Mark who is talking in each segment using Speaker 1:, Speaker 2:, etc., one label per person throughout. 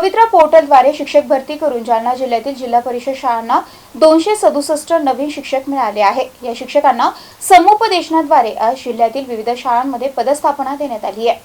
Speaker 1: पवित्रा पोर्टलद्वारे शिक्षक भरती करून जालना जिल्ह्यातील जिल्हा परिषद शाळांना दोनशे सदुसष्ट नवीन शिक्षक मिळाले आहे. या शिक्षकांना समुपदेशनाद्वारे आज जिल्ह्यातील विविध शाळांमध्ये पदस्थापना देण्यात आली आहे.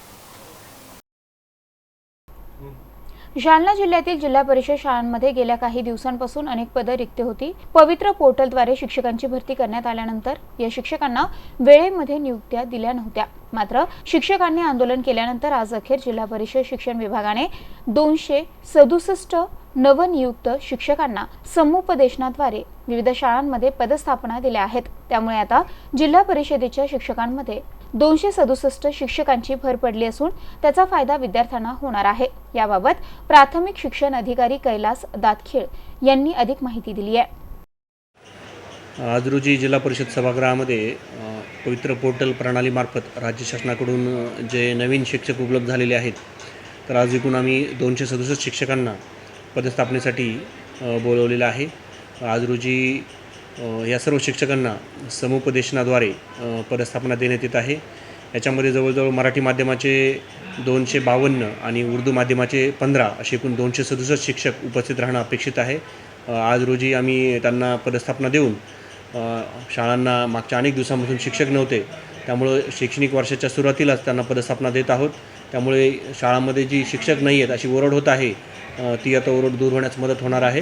Speaker 1: जालना जिल्ह्यातील जिल्हा परिषद शाळांमध्ये गेल्या काही दिवसांपासून अनेक पदं रिक्त होती. पवित्र पोर्टलद्वारे शिक्षकांची भरती करण्यात आल्यानंतर या शिक्षकांना वेळेमध्ये नियुक्त्या दिल्या नव्हत्या. मात्र शिक्षकांनी आंदोलन केल्यानंतर आज अखेर जिल्हा परिषद शिक्षण विभागाने दोनशे सदुसष्ट नवनियुक्त शिक्षकांना समुपदेशनाद्वारे विविध शाळांमध्ये पदस्थापना दिल्या आहेत. त्यामुळे आता जिल्हा परिषदेच्या शिक्षकांमध्ये दोनशे सदुसष्ट शिक्षकांची भर पडली असून त्याचा फायदा विद्यार्थ्यांना होणार आहे. याबाबत प्राथमिक शिक्षण अधिकारी कैलास दातखिळ यांनी अधिक माहिती दिली आहे.
Speaker 2: आज रोजी जिल्हा परिषद सभागृहामध्ये पवित्र पोर्टल प्रणालीमार्फत राज्य शासनाकडून जे नवीन शिक्षक उपलब्ध झालेले आहेत तर आज एकूण आम्ही दोनशे सदुसष्ट शिक्षकांना पदस्थापनेसाठी बोलवलेलं आहे. आज रोजी या सर्व शिक्षकांना समुपदेशनाद्वारे पदस्थापना देण्यात येत आहे. याच्यामध्ये जवळजवळ मराठी माध्यमाचे दोनशे बावन्न आणि उर्दू माध्यमाचे पंधरा असे एकूण दोनशे सदुसष्ट शिक्षक उपस्थित राहणं अपेक्षित आहे. आज रोजी आम्ही त्यांना पदस्थापना देऊन शाळांना मागच्या अनेक दिवसांपासून शिक्षक नव्हते. त्यामुळं शैक्षणिक वर्षाच्या सुरुवातीलाच त्यांना पदस्थापना देत आहोत. त्यामुळे शाळांमध्ये जी शिक्षक नाही आहेत अशी ओरड होत आहे ती आता ओरड दूर होण्यास मदत होणार आहे.